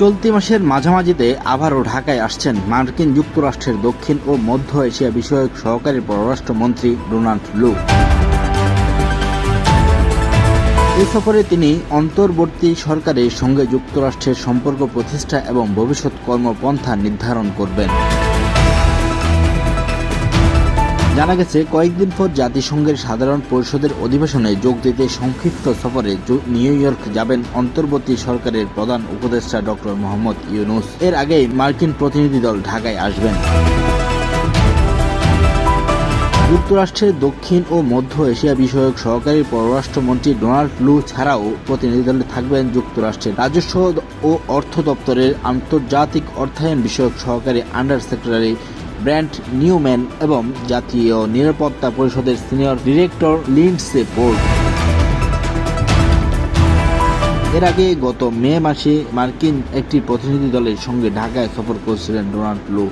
চলতি মাসের মাঝামাঝিতে আবারও ঢাকায় আসছেন মার্কিন যুক্তরাষ্ট্রের দক্ষিণ ও মধ্য এশিয়া বিষয়ক সহকারী পররাষ্ট্রমন্ত্রী ডোনাল্ড লু। এই সফরে তিনি অন্তর্বর্তী সরকারের সঙ্গে যুক্তরাষ্ট্রের সম্পর্ক প্রতিষ্ঠা এবং ভবিষ্যৎ কর্মপন্থা নির্ধারণ করবেন। জানা গেছে, কয়েকদিন পর জাতিসংঘের সাধারণ পরিষদের অধিবেশনে যোগ দিতে সংক্ষিপ্ত সফরে নিউ ইয়র্ক যাবেন অন্তর্বর্তী সরকারের প্রধান উপদেষ্টা ডক্টর মোহাম্মদ ইউনুস। এর আগেই মার্কিন প্রতিনিধি দল ঢাকায় আসবেন। যুক্তরাষ্ট্রের দক্ষিণ ও মধ্য এশিয়া বিষয়ক সহকারী পররাষ্ট্রমন্ত্রী ডোনাল্ড লু ছাড়াও প্রতিনিধি দলে থাকবেন যুক্তরাষ্ট্রের রাজস্ব ও অর্থ দপ্তরের আন্তর্জাতিক অর্থায়ন বিষয়ক সহকারী আন্ডার সেক্রেটারি ব্র্যান্ড নিউম্যান এবং জাতীয় নিরাপত্তা পরিষদের সিনিয়র ডিরেক্টর লিন্ডসে পোর্ট এর আগে গত মে মাসে মার্কিন একটি প্রতিনিধি দলের সঙ্গে ঢাকায় সফর করেছিলেন ডোনাল্ড লু।